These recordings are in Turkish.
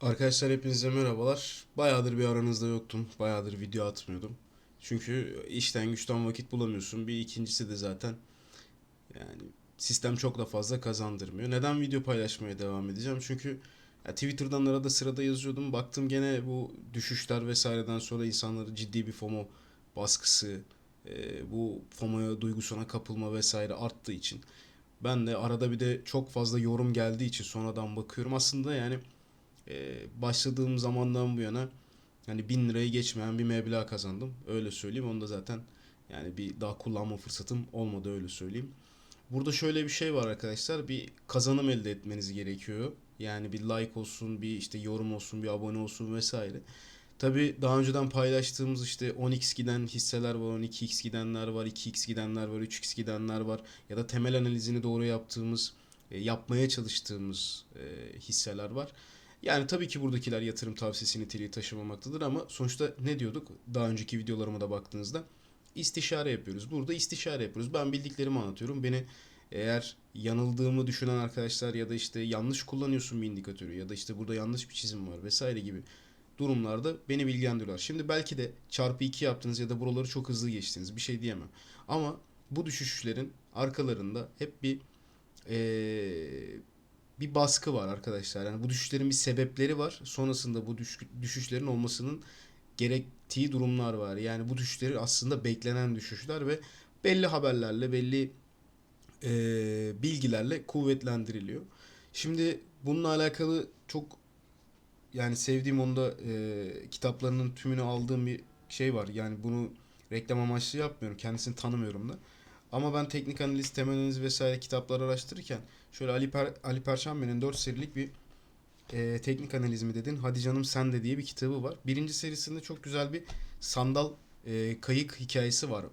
Arkadaşlar hepinize merhabalar. Bayağıdır bir aranızda yoktum. Bayağıdır video atmıyordum. Çünkü işten güçten vakit bulamıyorsun. Bir ikincisi de zaten yani sistem çok da fazla kazandırmıyor. Neden video paylaşmaya devam edeceğim? Çünkü ya Twitter'dan arada sırada yazıyordum. Baktım gene bu düşüşler vesaireden sonra insanların ciddi bir FOMO baskısı, e, bu FOMO'ya duygusuna kapılma vesaire arttığı için ben de arada bir de çok fazla yorum geldiği için sonradan bakıyorum. Aslında yani e, başladığım zamandan bu yana hani bin lirayı geçmeyen bir meblağ kazandım. Öyle söyleyeyim. Onu da zaten yani bir daha kullanma fırsatım olmadı öyle söyleyeyim. Burada şöyle bir şey var arkadaşlar. Bir kazanım elde etmeniz gerekiyor. Yani bir like olsun, bir işte yorum olsun, bir abone olsun vesaire. Tabii daha önceden paylaştığımız işte 10x giden hisseler var, 12x gidenler var, 2x gidenler var, 3x gidenler var. Ya da temel analizini doğru yaptığımız, e, yapmaya çalıştığımız e, hisseler var. Yani tabii ki buradakiler yatırım tavsiyesi niteliği taşımamaktadır ama sonuçta ne diyorduk? Daha önceki videolarıma da baktığınızda istişare yapıyoruz. Burada istişare yapıyoruz. Ben bildiklerimi anlatıyorum. Beni eğer yanıldığımı düşünen arkadaşlar ya da işte yanlış kullanıyorsun bir indikatörü ya da işte burada yanlış bir çizim var vesaire gibi durumlarda beni bilgilendiriyorlar. Şimdi belki de çarpı 2 yaptınız ya da buraları çok hızlı geçtiniz. Bir şey diyemem. Ama bu düşüşlerin arkalarında hep bir eee, bir baskı var arkadaşlar. Yani bu düşüşlerin bir sebepleri var. Sonrasında bu düş- düşüşlerin olmasının gerektiği durumlar var. Yani bu düşüşleri aslında beklenen düşüşler ve belli haberlerle, belli eee, bilgilerle kuvvetlendiriliyor. Şimdi bununla alakalı çok yani sevdiğim onda eee kitaplarının tümünü aldığım bir şey var. Yani bunu reklam amaçlı yapmıyorum. Kendisini tanımıyorum da. Ama ben teknik analiz, temel analiz vesaire kitaplar araştırırken şöyle Ali, Per, Ali Perşembe'nin 4 serilik bir eee, teknik analiz mi dedin? Hadi canım sen de diye bir kitabı var. Birinci serisinde çok güzel bir sandal eee, kayık hikayesi var.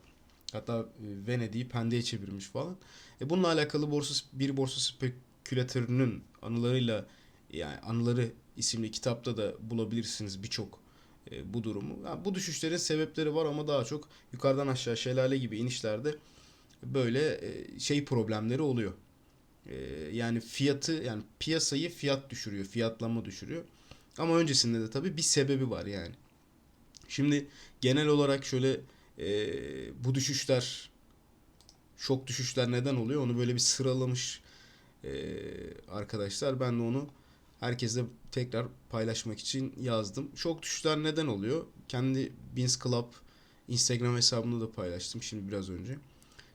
Hatta e, Venedik'i pendeye çevirmiş falan. E, bununla alakalı borsa bir borsa spekülatörünün anılarıyla yani anıları isimli kitapta da bulabilirsiniz birçok e, bu durumu. Ha, bu düşüşlerin sebepleri var ama daha çok yukarıdan aşağı şelale gibi inişlerde böyle e, şey problemleri oluyor. E, yani fiyatı yani piyasayı fiyat düşürüyor, fiyatlama düşürüyor. Ama öncesinde de tabii bir sebebi var yani. Şimdi genel olarak şöyle e, bu düşüşler, şok düşüşler neden oluyor? Onu böyle bir sıralamış e, arkadaşlar. Ben de onu herkese tekrar paylaşmak için yazdım. Şok düşüşler neden oluyor? Kendi Beans Club Instagram hesabımda da paylaştım şimdi biraz önce.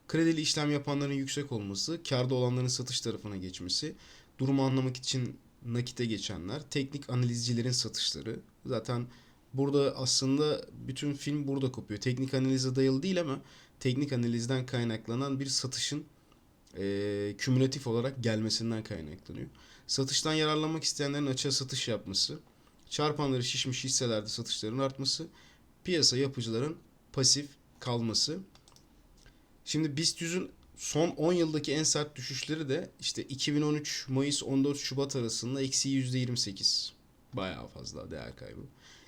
Kredili işlem yapanların yüksek olması, kârda olanların satış tarafına geçmesi, durumu anlamak için nakite geçenler, teknik analizcilerin satışları. Zaten burada aslında bütün film burada kopuyor. Teknik analize dayalı değil ama teknik analizden kaynaklanan bir satışın eee, kümülatif olarak gelmesinden kaynaklanıyor. Satıştan yararlanmak isteyenlerin açığa satış yapması, çarpanları şişmiş hisselerde satışların artması, piyasa yapıcıların pasif kalması. Şimdi BIST 100'ün son 10 yıldaki en sert düşüşleri de işte 2013 Mayıs 14 Şubat arasında eksi %28. Bayağı fazla değer kaybı.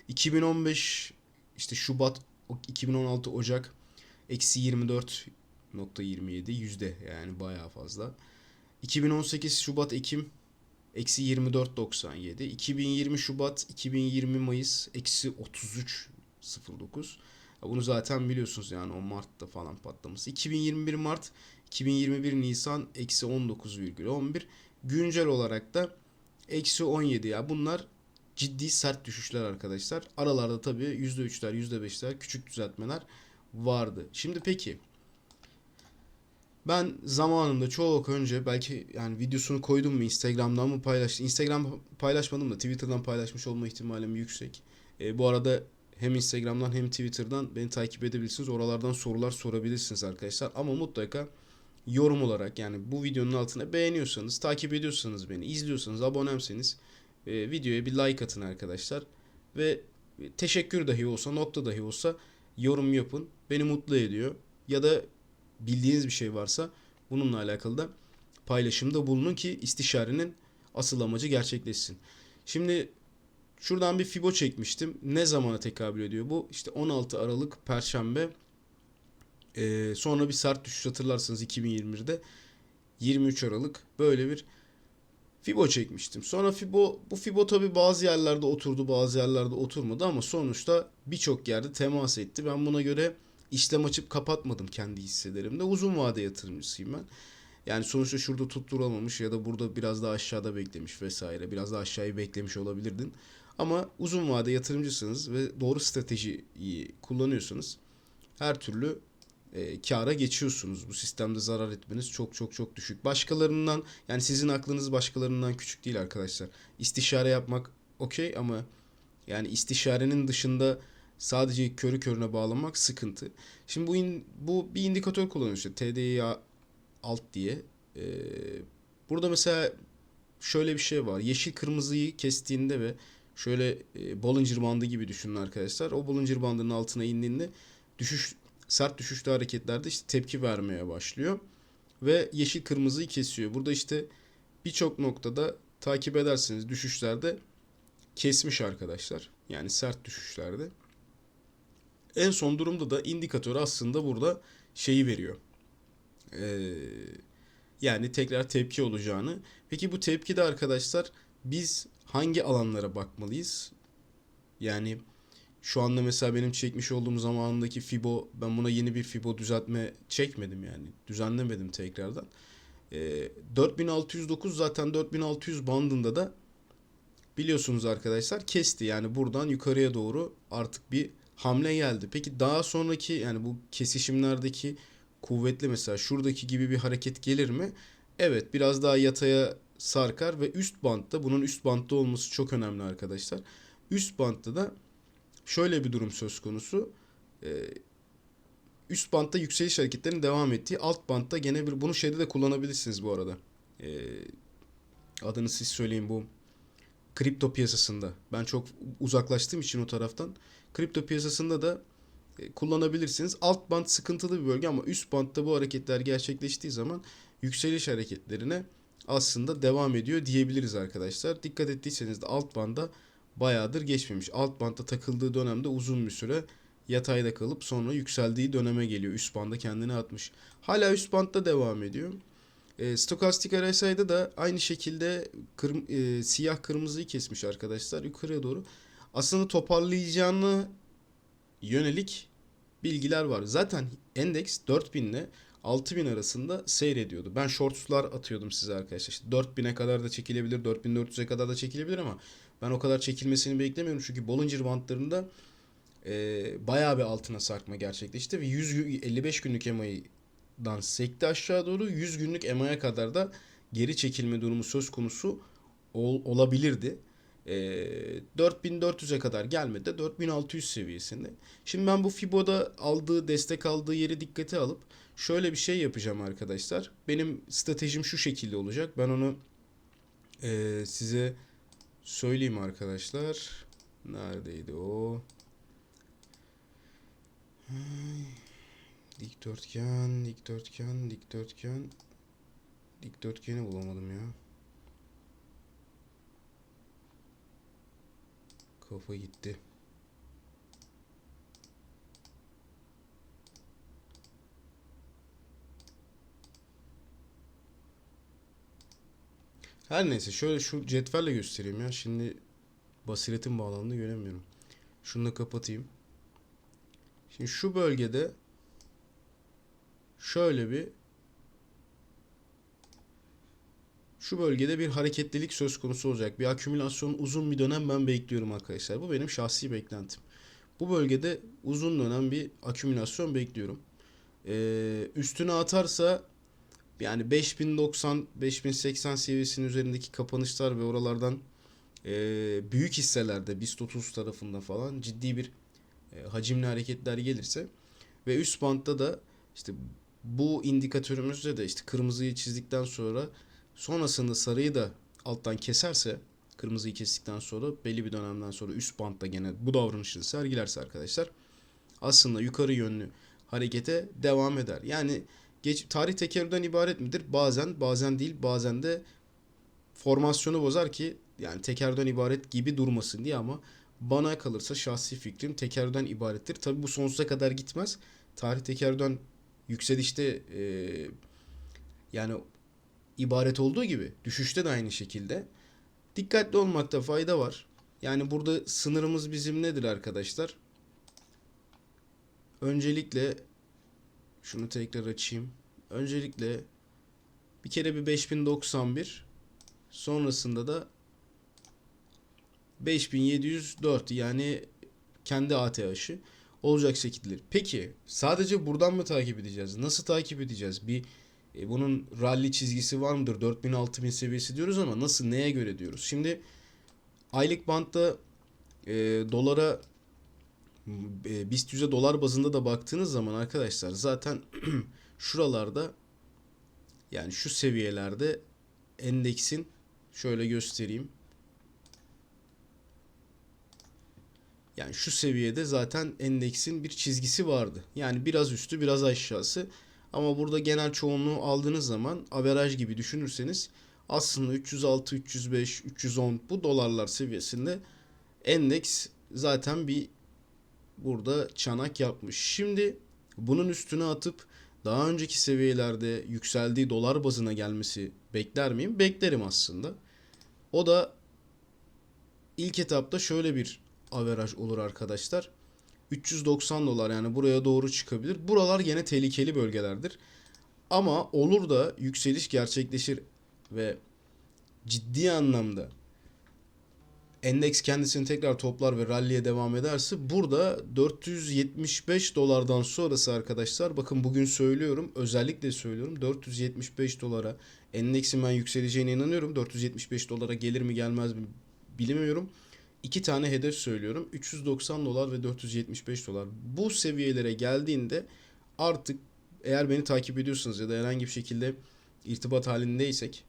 2015 işte Şubat 2016 Ocak eksi 24.27 yüzde yani bayağı fazla. 2018 Şubat Ekim eksi 24.97. 2020 Şubat 2020 Mayıs eksi 33.09. Bunu zaten biliyorsunuz yani o Mart'ta falan patlaması. 2021 Mart 2021 Nisan eksi 19,11. Güncel olarak da eksi 17 ya bunlar ciddi sert düşüşler arkadaşlar. Aralarda tabii %3'ler %5'ler küçük düzeltmeler vardı. Şimdi peki ben zamanında çok önce belki yani videosunu koydum mu Instagram'dan mı paylaştım? Instagram paylaşmadım da Twitter'dan paylaşmış olma ihtimalim yüksek. E, bu arada hem Instagram'dan hem Twitter'dan beni takip edebilirsiniz. Oralardan sorular sorabilirsiniz arkadaşlar. Ama mutlaka yorum olarak yani bu videonun altına beğeniyorsanız, takip ediyorsanız beni, izliyorsanız, abonemseniz e, videoya bir like atın arkadaşlar. Ve teşekkür dahi olsa, nokta dahi olsa yorum yapın. Beni mutlu ediyor. Ya da bildiğiniz bir şey varsa bununla alakalı da paylaşımda bulunun ki istişarenin asıl amacı gerçekleşsin. Şimdi şuradan bir fibo çekmiştim. Ne zamana tekabül ediyor bu? İşte 16 Aralık Perşembe. Ee, sonra bir sert düşüş hatırlarsanız 2021'de 23 Aralık böyle bir Fibo çekmiştim. Sonra Fibo bu Fibo tabi bazı yerlerde oturdu, bazı yerlerde oturmadı ama sonuçta birçok yerde temas etti. Ben buna göre işlem açıp kapatmadım kendi hisselerimde. Uzun vade yatırımcısıyım ben. Yani sonuçta şurada tutturamamış ya da burada biraz daha aşağıda beklemiş vesaire. Biraz daha aşağıyı beklemiş olabilirdin. Ama uzun vade yatırımcısınız ve doğru stratejiyi kullanıyorsanız her türlü e, kâra geçiyorsunuz. Bu sistemde zarar etmeniz çok çok çok düşük. Başkalarından yani sizin aklınız başkalarından küçük değil arkadaşlar. İstişare yapmak okey ama yani istişarenin dışında sadece körü körüne bağlamak sıkıntı. Şimdi bu in- bu bir indikatör kullanıyor işte TDI alt diye. Ee, burada mesela şöyle bir şey var. Yeşil kırmızıyı kestiğinde ve şöyle e, Bollinger bandı gibi düşünün arkadaşlar. O Bollinger bandının altına indiğinde düşüş sert düşüşlü hareketlerde işte tepki vermeye başlıyor ve yeşil kırmızıyı kesiyor. Burada işte birçok noktada takip ederseniz düşüşlerde kesmiş arkadaşlar. Yani sert düşüşlerde. En son durumda da indikatör aslında burada şeyi veriyor. Ee, yani tekrar tepki olacağını. Peki bu tepkide arkadaşlar biz hangi alanlara bakmalıyız? Yani şu anda mesela benim çekmiş olduğum zamanındaki Fibo ben buna yeni bir Fibo düzeltme çekmedim yani. Düzenlemedim tekrardan. Ee, 4609 zaten 4600 bandında da biliyorsunuz arkadaşlar kesti. Yani buradan yukarıya doğru artık bir hamle geldi. Peki daha sonraki yani bu kesişimlerdeki kuvvetli mesela şuradaki gibi bir hareket gelir mi? Evet biraz daha yataya sarkar ve üst bantta bunun üst bantta olması çok önemli arkadaşlar. Üst bantta da şöyle bir durum söz konusu. Ee, üst bantta yükseliş hareketlerinin devam ettiği alt bantta gene bir bunu şeyde de kullanabilirsiniz bu arada. Ee, adını siz söyleyin bu kripto piyasasında. Ben çok uzaklaştığım için o taraftan kripto piyasasında da e, kullanabilirsiniz. Alt band sıkıntılı bir bölge ama üst bantta bu hareketler gerçekleştiği zaman yükseliş hareketlerine aslında devam ediyor diyebiliriz arkadaşlar. Dikkat ettiyseniz de alt banda bayağıdır geçmemiş. Alt bantta takıldığı dönemde uzun bir süre yatayda kalıp sonra yükseldiği döneme geliyor. Üst banda kendini atmış. Hala üst bantta devam ediyor. E, stokastik RSI'da da aynı şekilde kırm- e, siyah kırmızıyı kesmiş arkadaşlar yukarıya doğru. Aslında toparlayacağını yönelik bilgiler var. Zaten endeks 4000 ile 6000 arasında seyrediyordu. Ben shortslar atıyordum size arkadaşlar. İşte 4000'e kadar da çekilebilir, 4400'e kadar da çekilebilir ama ben o kadar çekilmesini beklemiyorum. Çünkü Bollinger bantlarında e, bayağı bir altına sarkma gerçekleşti ve 155 günlük EMA'dan sekti aşağı doğru 100 günlük EMA'ya kadar da geri çekilme durumu söz konusu ol, olabilirdi. E, 4400'e kadar gelmedi de 4600 seviyesinde. Şimdi ben bu Fibo'da aldığı destek aldığı yeri dikkate alıp şöyle bir şey yapacağım arkadaşlar. Benim stratejim şu şekilde olacak. Ben onu e, size söyleyeyim arkadaşlar. Neredeydi o? Dikdörtgen, dikdörtgen, dikdörtgen. Dikdörtgeni bulamadım ya. Kafa gitti. Her neyse şöyle şu cetvelle göstereyim ya. Şimdi basiretin bağlandığını göremiyorum. Şunu da kapatayım. Şimdi şu bölgede şöyle bir şu bölgede bir hareketlilik söz konusu olacak. Bir akümülasyon uzun bir dönem ben bekliyorum arkadaşlar. Bu benim şahsi beklentim. Bu bölgede uzun dönem bir akümülasyon bekliyorum. Ee, üstüne atarsa yani 5090 5080 seviyesinin üzerindeki kapanışlar ve oralardan e, büyük hisselerde BIST 30 tarafında falan ciddi bir e, hacimli hareketler gelirse ve üst bantta da işte bu indikatörümüzde de işte kırmızıyı çizdikten sonra sonrasında sarıyı da alttan keserse kırmızıyı kestikten sonra belli bir dönemden sonra üst bantta gene bu davranışı sergilerse arkadaşlar aslında yukarı yönlü harekete devam eder. Yani geç, tarih tekerrürden ibaret midir? Bazen, bazen değil, bazen de formasyonu bozar ki yani tekerrürden ibaret gibi durmasın diye ama bana kalırsa şahsi fikrim tekerrürden ibarettir. Tabi bu sonsuza kadar gitmez. Tarih tekerrürden yükselişte e, yani ibaret olduğu gibi düşüşte de aynı şekilde dikkatli olmakta fayda var. Yani burada sınırımız bizim nedir arkadaşlar? Öncelikle şunu tekrar açayım. Öncelikle bir kere bir 5091 sonrasında da 5704 yani kendi ATH'ı olacak şekilde. Peki sadece buradan mı takip edeceğiz? Nasıl takip edeceğiz? Bir e, bunun rally çizgisi var mıdır? 4000 6000 seviyesi diyoruz ama nasıl neye göre diyoruz? Şimdi aylık bantta e, dolara e, BIST 100'e dolar bazında da baktığınız zaman arkadaşlar zaten şuralarda yani şu seviyelerde endeksin şöyle göstereyim. Yani şu seviyede zaten endeksin bir çizgisi vardı. Yani biraz üstü biraz aşağısı. Ama burada genel çoğunluğu aldığınız zaman averaj gibi düşünürseniz aslında 306, 305, 310 bu dolarlar seviyesinde endeks zaten bir burada çanak yapmış. Şimdi bunun üstüne atıp daha önceki seviyelerde yükseldiği dolar bazına gelmesi bekler miyim? Beklerim aslında. O da ilk etapta şöyle bir averaj olur arkadaşlar. 390 dolar yani buraya doğru çıkabilir. Buralar gene tehlikeli bölgelerdir. Ama olur da yükseliş gerçekleşir ve ciddi anlamda endeks kendisini tekrar toplar ve ralliye devam ederse burada 475 dolardan sonrası arkadaşlar bakın bugün söylüyorum özellikle söylüyorum 475 dolara endeksin ben yükseleceğine inanıyorum 475 dolara gelir mi gelmez mi bilmiyorum iki tane hedef söylüyorum 390 dolar ve 475 dolar bu seviyelere geldiğinde artık eğer beni takip ediyorsanız ya da herhangi bir şekilde irtibat halindeysek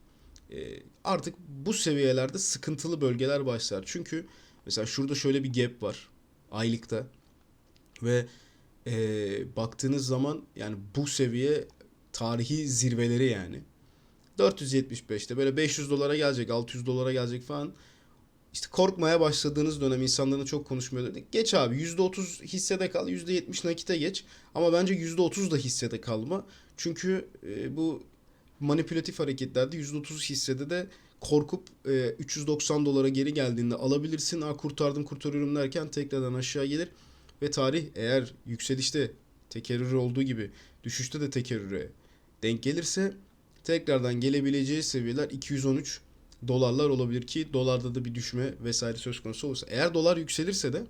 e, artık bu seviyelerde sıkıntılı bölgeler başlar. Çünkü mesela şurada şöyle bir gap var aylıkta ve e, baktığınız zaman yani bu seviye tarihi zirveleri yani. 475'te böyle 500 dolara gelecek, 600 dolara gelecek falan. İşte korkmaya başladığınız dönem insanların çok konuşmuyor dedik. Geç abi %30 hissede kal, %70 nakite geç. Ama bence %30 da hissede kalma. Çünkü e, bu manipülatif hareketlerde %30 hissede de korkup e, 390 dolara geri geldiğinde alabilirsin. Aa, kurtardım kurtarıyorum derken tekrardan aşağı gelir. Ve tarih eğer yükselişte tekerrür olduğu gibi düşüşte de tekerrüre denk gelirse tekrardan gelebileceği seviyeler 213 dolarlar olabilir ki dolarda da bir düşme vesaire söz konusu olursa. Eğer dolar yükselirse de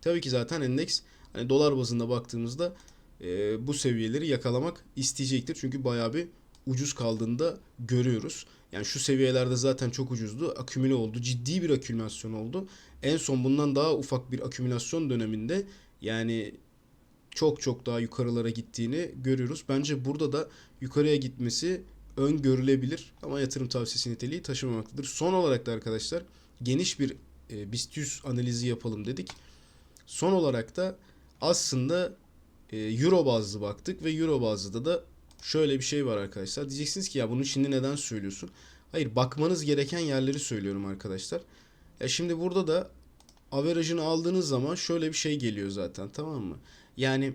tabii ki zaten endeks hani dolar bazında baktığımızda e, bu seviyeleri yakalamak isteyecektir. Çünkü bayağı bir ucuz kaldığında görüyoruz. Yani şu seviyelerde zaten çok ucuzdu. Akümüle oldu. Ciddi bir akümülasyon oldu. En son bundan daha ufak bir akümülasyon döneminde yani çok çok daha yukarılara gittiğini görüyoruz. Bence burada da yukarıya gitmesi öngörülebilir ama yatırım tavsiyesi niteliği taşımamaktadır. Son olarak da arkadaşlar geniş bir e, BIST 100 analizi yapalım dedik. Son olarak da aslında e, Euro bazlı baktık ve Euro bazlı da şöyle bir şey var arkadaşlar. Diyeceksiniz ki ya bunu şimdi neden söylüyorsun? Hayır bakmanız gereken yerleri söylüyorum arkadaşlar. Ya şimdi burada da averajını aldığınız zaman şöyle bir şey geliyor zaten tamam mı? Yani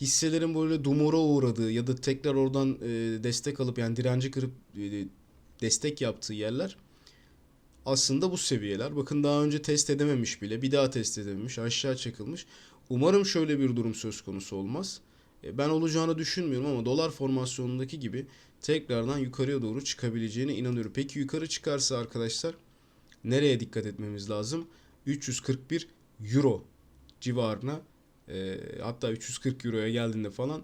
hisselerin böyle dumura uğradığı ya da tekrar oradan e, destek alıp yani direnci kırıp e, destek yaptığı yerler aslında bu seviyeler. Bakın daha önce test edememiş bile. Bir daha test edememiş. Aşağı çekilmiş. Umarım şöyle bir durum söz konusu olmaz. E, ben olacağını düşünmüyorum ama dolar formasyonundaki gibi tekrardan yukarıya doğru çıkabileceğine inanıyorum. Peki yukarı çıkarsa arkadaşlar nereye dikkat etmemiz lazım? 341 euro civarına e, hatta 340 euroya geldiğinde falan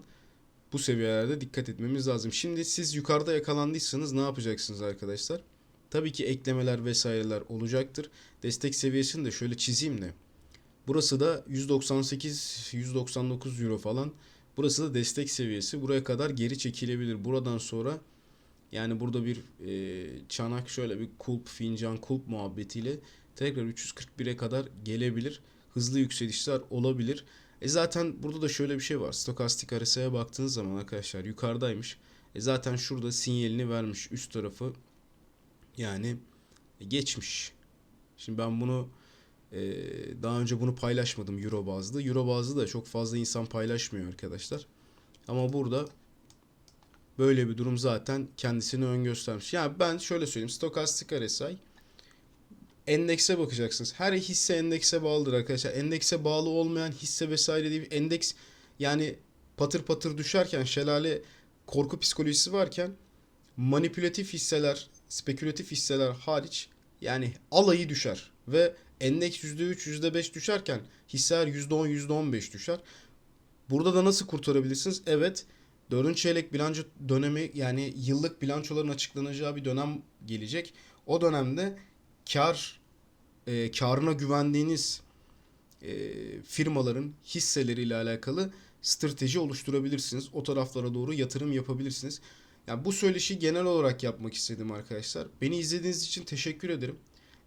bu seviyelerde dikkat etmemiz lazım. Şimdi siz yukarıda yakalandıysanız ne yapacaksınız arkadaşlar? Tabii ki eklemeler vesaireler olacaktır. Destek seviyesini de şöyle çizeyim de. Burası da 198-199 euro falan. Burası da destek seviyesi. Buraya kadar geri çekilebilir. Buradan sonra yani burada bir e, çanak şöyle bir kulp fincan kulp muhabbetiyle tekrar 341'e kadar gelebilir. Hızlı yükselişler olabilir. E zaten burada da şöyle bir şey var. Stokastik RSI'ye baktığınız zaman arkadaşlar yukarıdaymış. E zaten şurada sinyalini vermiş üst tarafı yani geçmiş. Şimdi ben bunu e, daha önce bunu paylaşmadım Euro bazlı. Euro bazlı da çok fazla insan paylaşmıyor arkadaşlar. Ama burada Böyle bir durum zaten kendisini ön göstermiş. Yani ben şöyle söyleyeyim. Stokastik RSI endekse bakacaksınız. Her hisse endekse bağlıdır arkadaşlar. Endekse bağlı olmayan hisse vesaire değil. Endeks yani patır patır düşerken şelale korku psikolojisi varken manipülatif hisseler, spekülatif hisseler hariç yani alayı düşer ve endeks %3, %5 düşerken hisseler %10, %15 düşer. Burada da nasıl kurtarabilirsiniz? Evet, 4. çeyrek bilanço dönemi yani yıllık bilançoların açıklanacağı bir dönem gelecek. O dönemde kar e, karına güvendiğiniz e, firmaların hisseleriyle alakalı strateji oluşturabilirsiniz. O taraflara doğru yatırım yapabilirsiniz. Yani bu söyleşi genel olarak yapmak istedim arkadaşlar. Beni izlediğiniz için teşekkür ederim.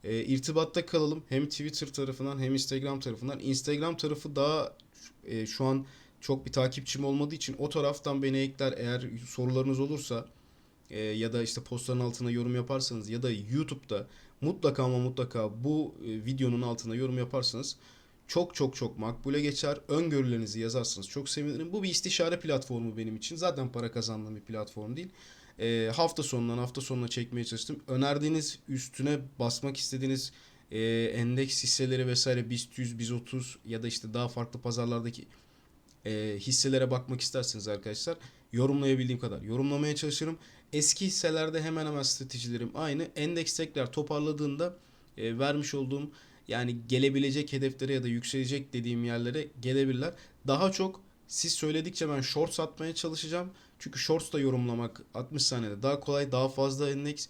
E, irtibatta kalalım. Hem Twitter tarafından hem Instagram tarafından. Instagram tarafı daha e, şu an çok bir takipçim olmadığı için o taraftan beni ekler. Eğer sorularınız olursa e, ya da işte postların altına yorum yaparsanız ya da YouTube'da mutlaka ama mutlaka bu e, videonun altına yorum yaparsanız çok çok çok makbule geçer. Öngörülerinizi yazarsanız çok sevinirim. Bu bir istişare platformu benim için. Zaten para kazandığım bir platform değil. E, hafta sonundan hafta sonuna çekmeye çalıştım. Önerdiğiniz üstüne basmak istediğiniz e, endeks hisseleri vesaire BIST 100, BIST 30 ya da işte daha farklı pazarlardaki e, hisselere bakmak isterseniz arkadaşlar yorumlayabildiğim kadar yorumlamaya çalışırım. Eski hisselerde hemen hemen stratejilerim aynı. Endeks tekrar toparladığında e, vermiş olduğum yani gelebilecek hedeflere ya da yükselecek dediğim yerlere gelebilirler. Daha çok siz söyledikçe ben short satmaya çalışacağım. Çünkü shorts da yorumlamak 60 saniyede daha kolay, daha fazla endeks,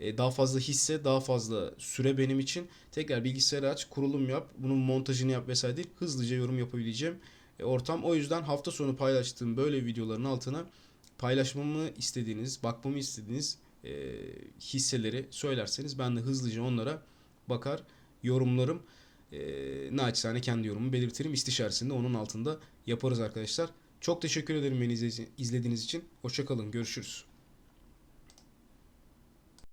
e, daha fazla hisse, daha fazla süre benim için. Tekrar bilgisayarı aç, kurulum yap, bunun montajını yap vesaire değil. Hızlıca yorum yapabileceğim e, ortam. O yüzden hafta sonu paylaştığım böyle videoların altına paylaşmamı istediğiniz, bakmamı istediğiniz e, hisseleri söylerseniz ben de hızlıca onlara bakar, yorumlarım. E, naçizane kendi yorumumu belirtirim. İstişaresinde onun altında yaparız arkadaşlar. Çok teşekkür ederim beni izlediğiniz için. Hoşçakalın. Görüşürüz.